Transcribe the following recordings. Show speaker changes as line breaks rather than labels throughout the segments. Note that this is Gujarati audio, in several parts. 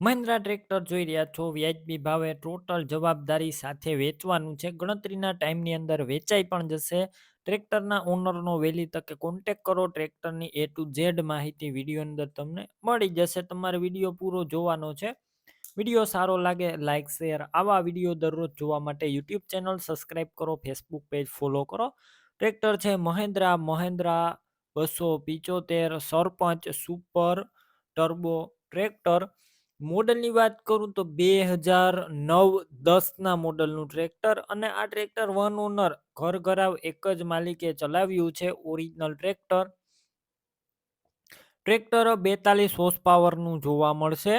મહિન્દ્રા ટ્રેક્ટર જોઈ રહ્યા છો. વ્યાજબી ભાવે ટોટલ જવાબદારી સાથે વેચવાનું છે. ગણતરીના ટાઈમની અંદર વેચાઈ પણ જશે. ટ્રેક્ટરના ઓનરનો વહેલી તકે કોન્ટેક કરો. ટ્રેક્ટરની એ ટુ ઝેડ માહિતી વીડિયો અંદર તમને મળી જશે. તમારે વીડિયો પૂરો જોવાનો છે. વીડિયો સારો લાગે લાઇક શેર આવા વીડિયો દરરોજ જોવા માટે યુટ્યુબ ચેનલ સબસ્ક્રાઈબ કરો. ફેસબુક પેજ ફોલો કરો. ટ્રેક્ટર છે મહેન્દ્રા મહેન્દ્રા બસો પિચોતેર, સરપંચ, સુપર, ટર્બો ટ્રેક્ટર. મોડલની વાત કરું તો બે હજાર નવ દસના મોડલનું ટ્રેક્ટર અને આ ટ્રેક્ટર વન ઓનર ઘર ઘરાવ એક જ માલિકે ચલાવ્યું છે ઓરિજિનલ ટ્રેક્ટર. ટ્રેક્ટર બેતાલીસ હોર્સ પાવરનું જોવા મળશે.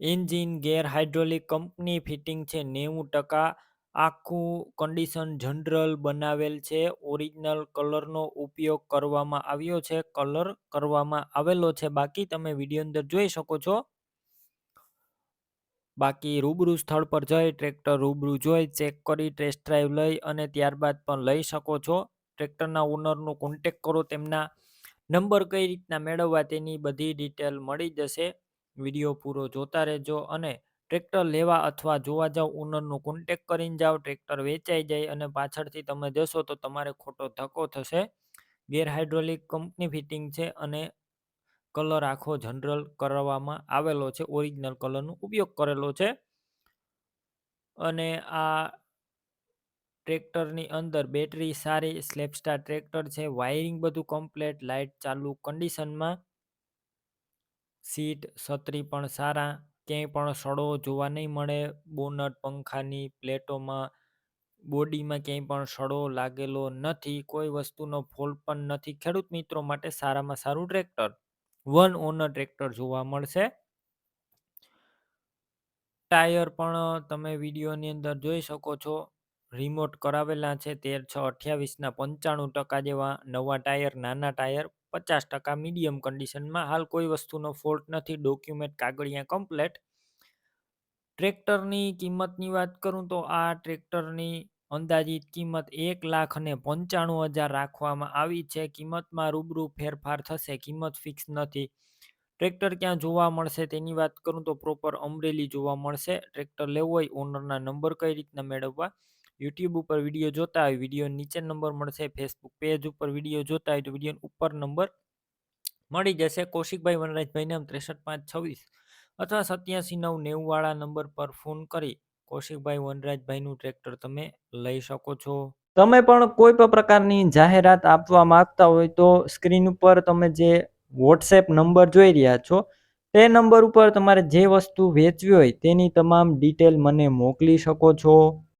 Engine gear hydraulic company fitting છે નેવું ટકા. આખું કન્ડિશન જનરલ બનાવેલ છે. ઓરિજિનલ કલરનો ઉપયોગ કરવામાં આવ્યો છે, કલર કરવામાં આવેલો છે. બાકી તમે વીડિયો અંદર જોઈ શકો છો. બાકી રૂબરૂ સ્થળ પર જઈ ટ્રેક્ટર રૂબરૂ જોઈ, ચેક કરી, ટેસ્ટ ડ્રાઈવ લઈ અને ત્યારબાદ પણ લઈ શકો છો. ટ્રેક્ટરના ઓનરનો કોન્ટેક કરો, તેમના નંબર કઈ રીતના મેળવવા તેની બધી ડિટેલ મળી જશે. વીડિયો પૂરો જોતા રહેજો અને ટ્રેક્ટર લેવા અથવા જોવા જાવ ઓનરનો કોન્ટેક કરીને જાઓ ટ્રેક્ટર વેચાઈ જાય અને પાછળથી તમે જશો તો તમારે ખોટો ધક્કો થશે. ગેર હાઇડ્રોલિક કંપની ફિટિંગ છે અને કલર આખો જનરલ કરવામાં આવેલો છે, ઓરિજિનલ કલરનો ઉપયોગ કરેલો છે. અને આ ટ્રેક્ટરની અંદર બેટરી સારી, સ્લેપસ્ટાર ટ્રેક્ટર છે, વાયરિંગ બધું કમ્પ્લેટ, લાઇટ ચાલુ, કન્ડિશનમાં સીટ છત્રી પણ સારા, ક્યાંય પણ સડો જોવા નહીં મળે, બોનટ, પંખાની પ્લેટોમાં બોડીમાં ક્યાંય પણ સડો લાગેલો નથી, કોઈ વસ્તુનો ફોલ્ટ પણ નથી. ખેડૂત મિત્રો માટે સારામાં સારું ટ્રેક્ટર. વન ઓનર ટ્રેક્ટર જોવા મળશે. ટાયર પણ તમે વિડીયોની અંદર જોઈ શકો છો. રિમોટ કરાવેલા છે તેર છ અઠ્યાવીસના પંચાણું ટકા જેવા નવા ટાયર, નાના ટાયર, પચાસ ટકા મીડિયમ કન્ડિશનમાં. હાલ કોઈ વસ્તુનો ફોલ્ટ નથી, ડોક્યુમેન્ટ કાગળિયા કમ્પ્લેટ. ટ્રેક્ટરની કિંમતની વાત કરું તો આ ટ્રેક્ટરની અંદાજિત કિંમત એક લાખ અને પંચાણું હજાર રાખવામાં આવી છે. કિંમતમાં રૂબરૂ ફેરફાર થશે, કિંમત ફિક્સ નથી. ટ્રેક્ટર ક્યાં જોવા મળશે તેની વાત કરું તો પ્રોપર અમરેલી જોવા મળશે. ટ્રેક્ટર લેવું હોય ઓનરના નંબર કઈ રીતના મેળવવા? યુટ્યુબ ઉપર વીડિયો જોતા હોય વીડિયો નીચે નંબર મળશે. ફેસબુક પેજ ઉપર વીડિયો જોતા હોય તો વીડિયો ઉપર નંબર મળી જશે. કૌશિકભાઈ વનરાજભાઈ નામ ત્રેસઠ પાંચ છવ્વીસ અથવા સત્યાસી નવ નેવું વાળા નંબર પર ફોન કરી કૌશિકભાઈ વનરાજભાઈનું ટ્રેક્ટર તમે લઈ શકો છો. તમે પણ કોઈ પણ પ્રકારની જાહેરાત આપવા માંગતા હોય તો સ્ક્રીન ઉપર તમે જે વોટ્સએપ નંબર જોઈ રહ્યા છો, તે નંબર ઉપર તમારે જે વસ્તુ વેચવી હોય તેની તમામ ડિટેલ મને મોકલી શકો છો.